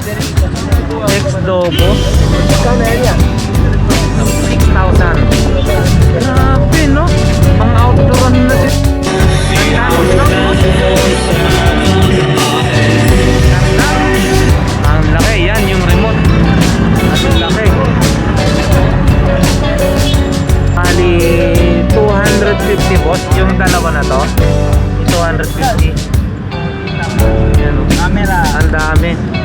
Ex-Dobo. 6,000. Grabe, no? Mga outdoor na din. Ang laki, yan yung remote. Ang laki. Bali, 250 boss, yung dalawa na to. 250. Yan, oh. Camera. Ang dami.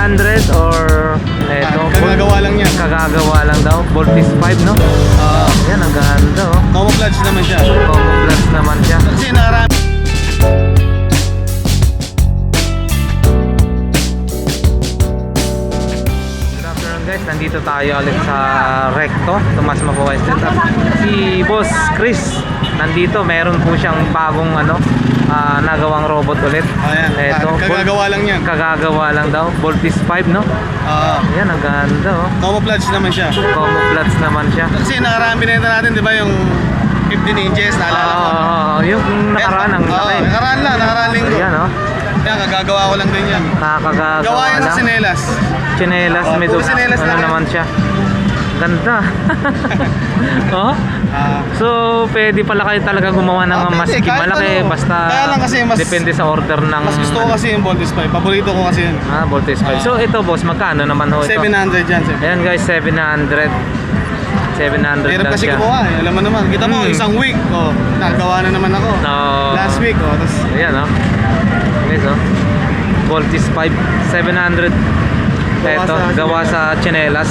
200 or eto, Kagagawa lang yan. kagagawa lang daw. Voltage 5, no? Oo. Yan, ang ganda, oh. Camouflage naman siya. Combo plus naman siya. Kasi nakarami. Guys, nandito tayo ulit sa Recto, Tomas Street. At Si Boss Chris, nandito, meron po siyang bagong ano, ah, nagawang robot ulit. Ayan. Eto, Kagagawa lang yan. Kagagawa lang daw, Voltis 5 no? Oo. Ayan, ang ganda oh. Camouflage naman siya. Plus naman siya. Kasi nakarami na natin, di ba, yung 15 inches, Oo, naalala mo? oh, yung nakaraan ang Oo, laki. nakaraan lang, nakaraan linggo. Ayan oh, Yan, kagagawa ko lang din yan. nakakagawa Gawa yan sa sinelas. Chinelas, Oh, dug- tsinelas ano yan. naman siya. Ganda. oh, Ah. So, pwede pala kayo talaga gumawa ng Ah, mas pwede, malaki ano. basta Kaya lang kasi mas- depende sa order ng Mas gusto ko kasi yung Voltis 5. Paborito ko kasi yun. ah, voltage 5. Ah. So, ito boss, magkano naman ho ito? 700 yan. 700. Ayan guys, 700. 700 Hirap kasi siya. gumawa eh. Alam mo naman. Kita mo, Mm. isang week. Oh, nagawa na naman ako. No. Last week. Oh, tapos Ayan oh. Guys oh. Voltage 5, 700. Gawa Ito, sa gawa sa chinelas.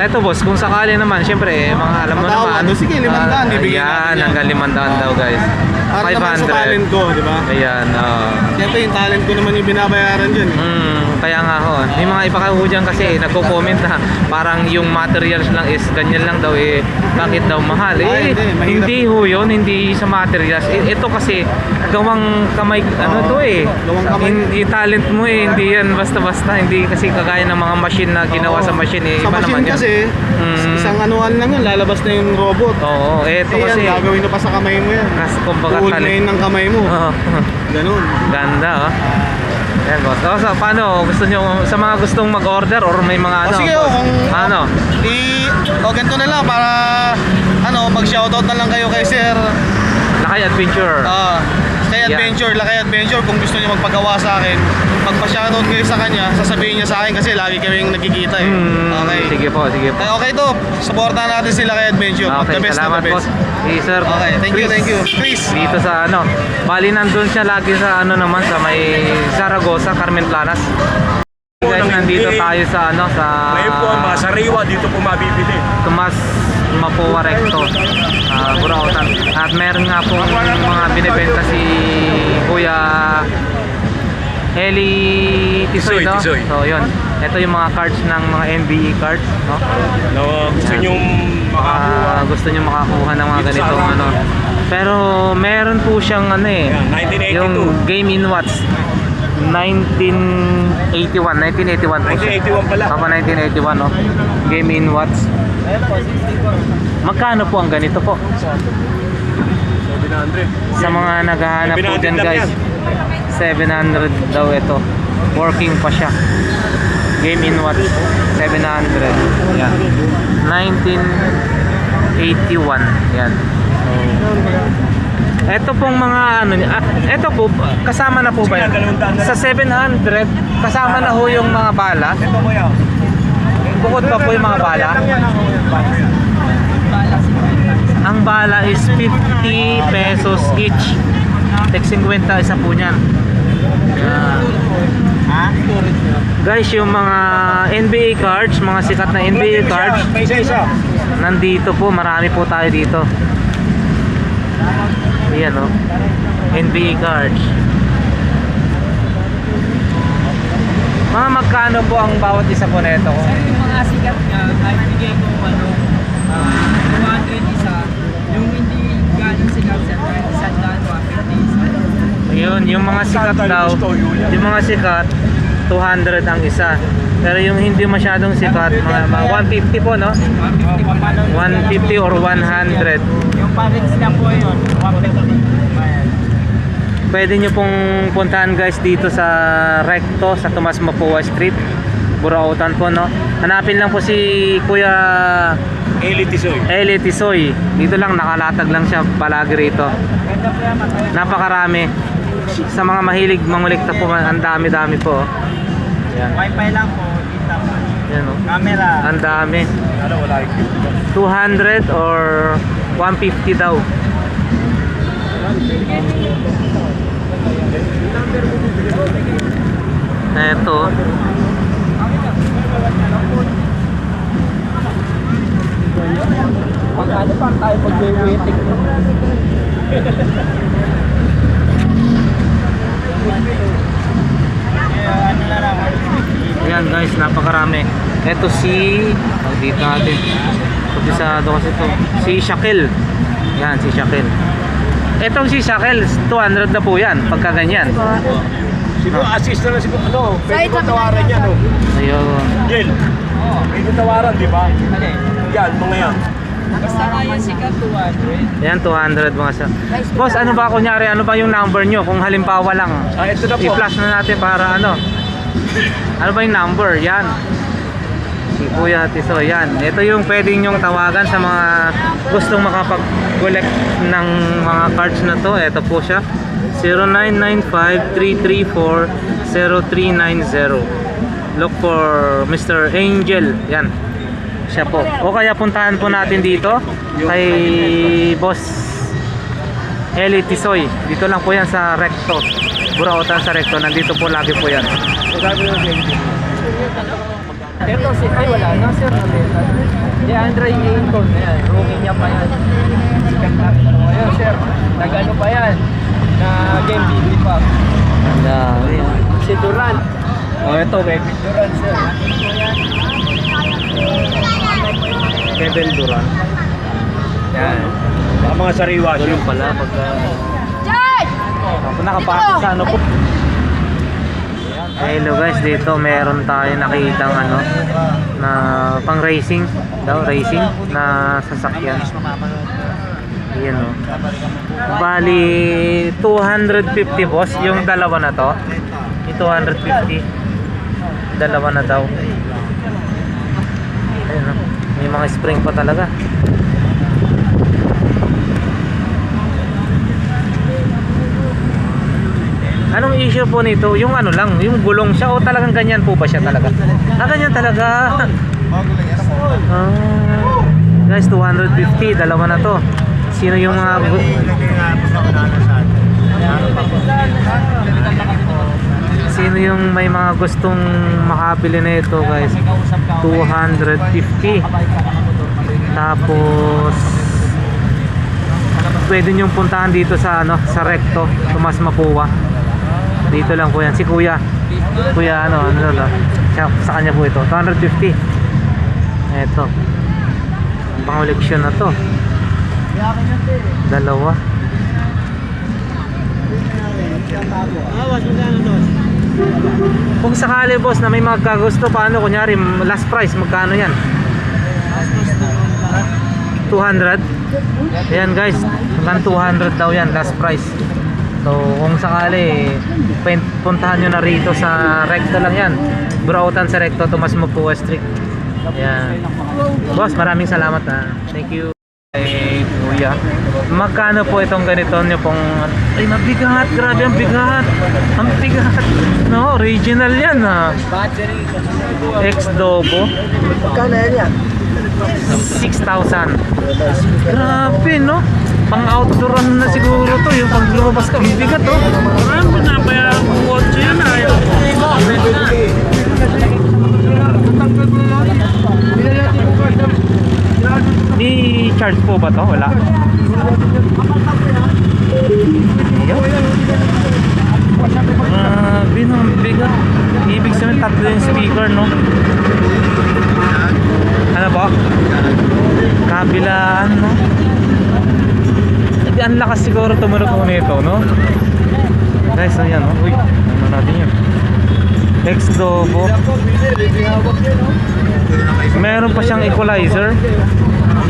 Ito boss, kung sakali naman, syempre, mga alam mo naman. Sige, limandaan, ah, bibigyan natin yan. hanggang limandaan daw guys. Para naman sa 500. talent ko, di ba? Ayan, oh. Siyempre yung talent ko naman yung binabayaran dyan. eh. Hmm, kaya nga ho. May mga dyan kasi nagko-comment na parang yung materials lang is ganyan lang daw eh bakit daw mahal. Eh, Ay, hindi, mahirap. hindi ho yun, hindi sa materials. Eh, ito kasi gawang kamay ano Oo, to eh. gawang kamay. Hindi talent mo eh, hindi yan basta-basta, hindi kasi kagaya ng mga machine na ginawa Oo. sa machine eh. Sa Iba machine naman yun. kasi, Mm. isang anuhan lang yun, lalabas na yung robot. Oo, eto Kasi kasi yan, gagawin mo pa sa kamay mo yan. kas kumbaga Uulmayin talent. ng kamay mo. Oo. Ganun. Ganda oh. Ayan boss. Oh, so, paano? Gusto nyo, sa mga gustong mag-order or may mga O ano? sige, oh, boss? kung... Ano? I, o ganito na lang para ano, mag-shoutout na lang kayo kay Sir Lakay Adventure. Ah, kay Yeah. Adventure, Lakay Adventure kung gusto niyo magpagawa sa akin, magpa-shoutout kayo sa kanya, sasabihin niya sa akin kasi lagi kaming nagkikita eh. Hmm, Okay. Sige po, sige po. Eh, okay to, supportahan natin sila kay Adventure. Okay, the best salamat the po. best. Si Sir. Okay, thank you, Chris. thank you. Chris. Dito sa ano, bali nandun siya lagi sa ano naman sa may Zaragoza, Carmen Planas. Guys, nandito tayo sa ano sa Ngayon po ang mga sariwa dito po mabibili. Tomas Mapua Recto, uh, Burautan. At meron nga pong mga binibenta si Kuya Eli Tisoy, Tisoy, no? Tisoy. So, yun. Ito yung mga cards ng mga NBA cards, no? Na gusto nyong makakuha. Ah, gusto niyo makakuha ng mga ganitong amin. ano. Pero meron po siyang ano eh. Yan, 1982. Yung Game in Watts 1981, 1981 po siya. 1981 pala. Papa 1981 no. Game in Watts. Magkano po ang ganito po? 700. Sa mga naghahanap po 700 dyan guys. yan. 700 daw ito. Working pa siya. Game in Watts 700. Yan. 1981. Yan. Ito pong mga ano, ni- ah, ito po, kasama na po ba yan? Sa 700, kasama na ho yung mga bala. Ito mo yan. Bukod pa po yung mga bala. Ang bala is 50 pesos each. Tek 50 isa po niyan. Ah. Guys, yung mga NBA cards, mga sikat na NBA cards, nandito po, marami po tayo dito. Ayan o. NBA cards. Mga magkano po ang bawat isa po nito? yung mga sikat niya, ay bigay ko ano, ah, 200 isa. Yung hindi galing sikat sa kahit isang daan, 150 isa. Yun, yung mga sikat daw, yung mga sikat, 200 ang isa. Pero yung hindi masyadong sikat, mga, mga 150 po, no? 150 pa paano? 150 or 100. Yung parents lang po yun, 150. Pwede nyo pong puntahan guys dito sa Recto sa Tomas Mapua Street Burautan po no? Hanapin lang po si Kuya Eli Tisoy. Eli Tisoy. Dito lang nakalatag lang siya palagi rito. Napakarami. Sa mga mahilig mangulikta po ang dami dami po. Yan, Wi-Fi lang po, dito yan oh. Camera. ang dami. Ano, wala yung 200 or 150 daw Eto Magkano pa tayo lang, Ayan guys, napakarami. Ito si, oh, dito natin. Kabisado kasi ito. Si Shaquille. Yan, si Shaquille. Etong si Shaquille, 200 na po yan, pagka ganyan. Siguro, assist na lang siguro. Ano, pwede ko tawaran yan, oh. Ayun. Jel, pwede ko tawaran, di ba? Yan, mga yan. Basta nga yung sikat 200. Yan, 200 mga sa. Boss, ano ba kunyari, ano ba yung number nyo? Kung halimbawa lang, Ah, ito na po. i-flash na natin para ano. Ano ba yung number? Yan. Si Kuya Tiso, yan. Ito yung pwede nyong tawagan sa mga gustong makapag-collect ng mga cards na to. Ito po siya. 0995-334-0390 Look for Mr. Angel. Yan. Siya po. O kaya puntahan po natin dito kay Boss Eli Tisoy. Dito lang po yan sa Recto. Burautan sa Recto. Nandito po lagi po yan. Ito si, ay wala na sir. Di Andre na yan. Rookie niya pa yan. Sikat na. O yan sir. Nagano pa yan. Na game BB pa. Ang ah. Si Duran. O ito, Kevin Duran sir. Kevin Duran. Yan. Baka mga sariwa siya. Ganun pala pagka... Jay! Ako nakapasok sa ano po. Hello guys, dito meron tayo nakitang ano na pang racing daw, racing na sasakyan. Yan o. Bali 250 boss yung dalawa na to. Yung 250. Dalawa na daw. Ayun o. May mga spring pa talaga. Anong issue po nito? Yung ano lang, yung gulong siya o talagang ganyan po ba siya talaga? Ah, ganyan talaga. Ah, guys, 250, dalawa na to. Sino yung mga gu- Sino yung may mga gustong makabili na ito, guys? 250. Tapos pwede niyong puntahan dito sa ano, sa Recto, Tomas Mapua. Dito lang po yan. Si Kuya. Kuya ano, ano, ano. Siya, sa kanya po ito. 250. Ito. Pang-eleksyon na to. Dalawa. Kung sakali boss na may magkagusto paano kunyari last price magkano yan? 200? Ayan guys, hanggang 200 daw yan last price. So kung sakali pun- puntahan nyo na rito sa Recto lang yan. Burautan sa Recto, Tomas Mapua Street. Ayan. Boss, maraming salamat na. Thank you. Eh, kuya. Magkano po itong ganito nyo pong... Ay, mabigat. Grabe, ang bigat. Ang bigat. No, original yan ha. Battery. Ex-Dobo. Magkano yan yan? 6,000. Grabe, no? Pang outdoor ano na siguro to. Yung pag lumabas ka, ang bigat, oh. Na ba yung kotse yan? Ayaw. May charge po ba to? Wala. Grabe, no? Ang bigat. Ibig sabihin, tatlo yung speaker, no? Ano ba? Kabilaan, no? Ang lakas siguro tumunog ko nito, no? Guys, ayan, no? Uy, ano natin yun? Ex-Dobo. Meron pa siyang equalizer.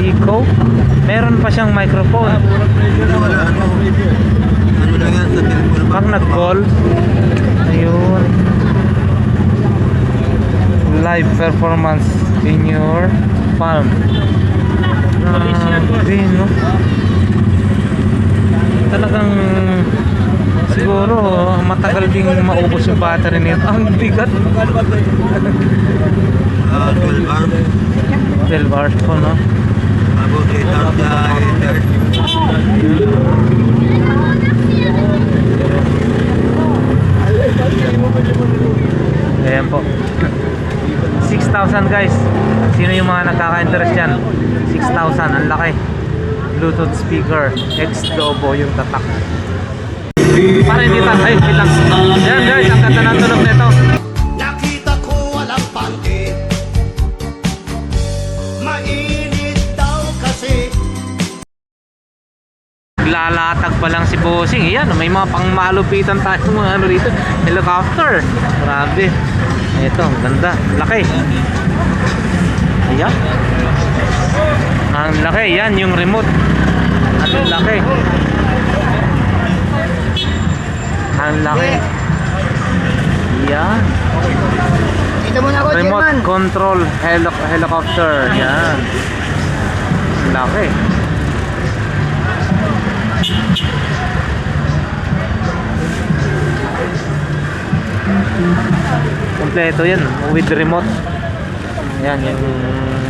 Eco. Meron pa siyang microphone. Pag nag-call, ayun. Live performance in your palm. Grabe, no? Talagang siguro matagal ding maubos yung battery nito. Ang bigat. Ah, 12 arm. 12 hours po, no? About 8 arm sa third. Ayan po. 6,000 guys. Sino yung mga nagkaka-interest dyan? 6,000. Ang laki. Bluetooth speaker. X-Dobo yung tatak. Para hindi lang. Ay, wait lang. Ayan guys, ang ganda ng tunog nito. Nakita ko walang pangke Mainit daw kasi Lalatag pa lang si Bossing. Ayan, may mga pangmalupitan tayo mga ano rito. Helicopter. Grabe. Ito, ganda. Laki. Ayan. Ang laki. Yan, yung remote. Laki. Ang laki. Yan. Dito muna ako, Remote control heli- helicopter. Yan. Ang laki. Kompleto yan with remote. Yan yung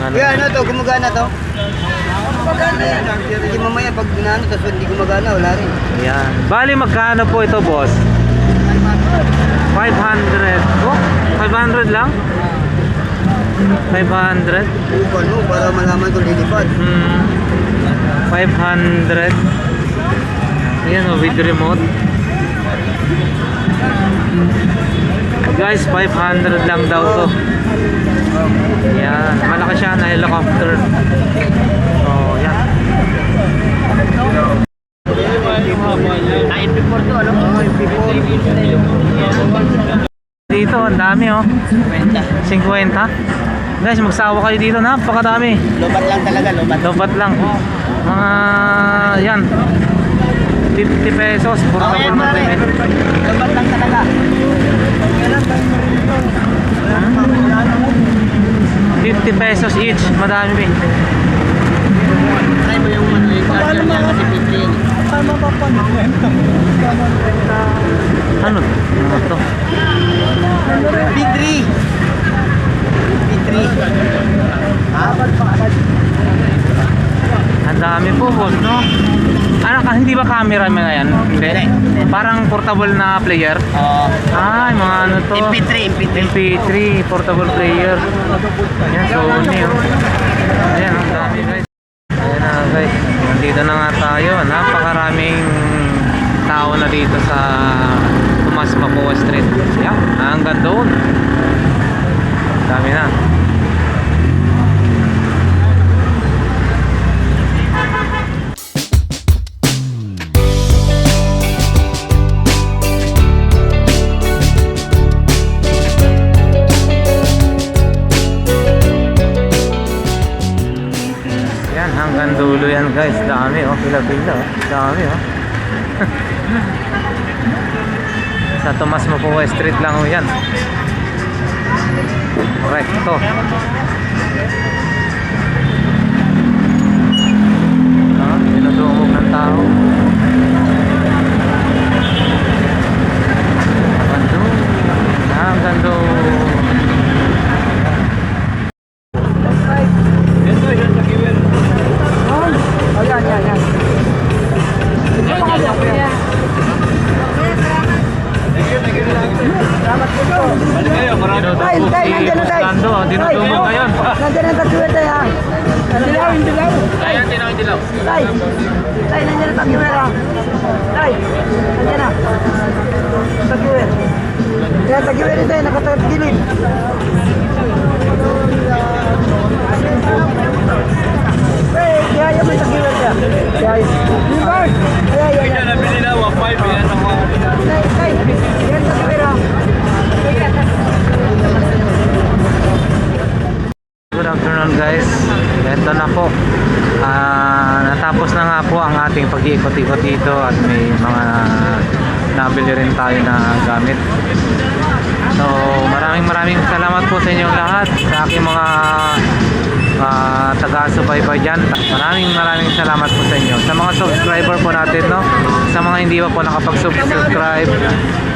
ano. Kaya ano to, gumagana to? Gumagana yan. Hindi mamaya pag ginano, tapos hindi gumagana, wala rin. Yan. Bali magkano po ito, boss? 500. Oh, 500 lang? 500? Upal mo para malaman kung lilipad. Hmm. 500. Ayan o, with remote. Guys, 500 lang daw to. Yan. Malaki siya na helicopter. Oh, yan. MP4 to, ano? MP4. Dito, ang dami oh. 50. Guys, magsawa kayo dito. Napakadami. Lobat lang talaga, lobat. Lobat lang. Mga, yan. 50 pesos. Portable na rin. Lobat lang talaga. 50 pesos each. Madami. Try mo yung ano, yung charger niya kasi 50 yun. Ano? Ano to? Big 3. Big 3. Ah, Ang dami po, boss, no? Ano hindi ba camera mo na yan? Hindi. Parang portable na player. Oo. Ay, mga ano to? MP3, MP3. MP3, portable player. Yan, Sony, oh. Ayan, ang dami, guys. Ayan na, guys. Nandito na nga tayo. Napakaraming tao na dito sa Tomas Mapua Street. Yan, hanggang doon. Dami na. Guys. Dami oh, pila-pila oh. Dami oh. Sa Tomas Mapua Street lang oh yan. Recto. Ah, dinudumog ng tao. Hanggang doon. Hanggang doon. Dinudumog si Boss Lando. oh. Dinudumog ngayon. Nandiyan ang tagsiwerte ha. Dilaw, yung dilaw. Ayan, tinaw, tinaw. Tay, tay, nandiyan ang tagsiwerte ha. Tay, nandiyan na. Tagsiwerte. Kaya tagsiwerte tayo, nakatagilid. Hey, kaya yung may. Kaya yun. Reverse. Kaya yun. Yan, nabili na, 1.5 yan ang mga Tay, tay, yan tagsiwerte ha. Good afternoon guys. eto na po. Ah, natapos na nga po ang ating pag-iikot-ikot dito at may mga nabili rin tayo na gamit. So, maraming maraming salamat po sa inyong lahat sa aking mga ah, taga-subaybay dyan. Maraming maraming salamat po sa inyo. Sa mga subscriber po natin, no? Sa mga hindi pa po nakapag-subscribe,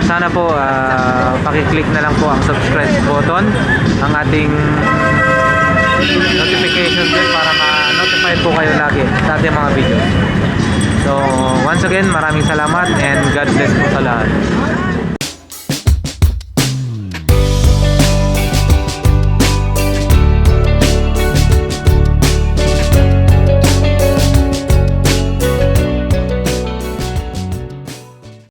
sana po ah, pakiclick na lang po ang subscribe button, ang ating notification bell para ma-notify po kayo lagi sa ating mga video. So, once again, maraming salamat and God bless po sa lahat.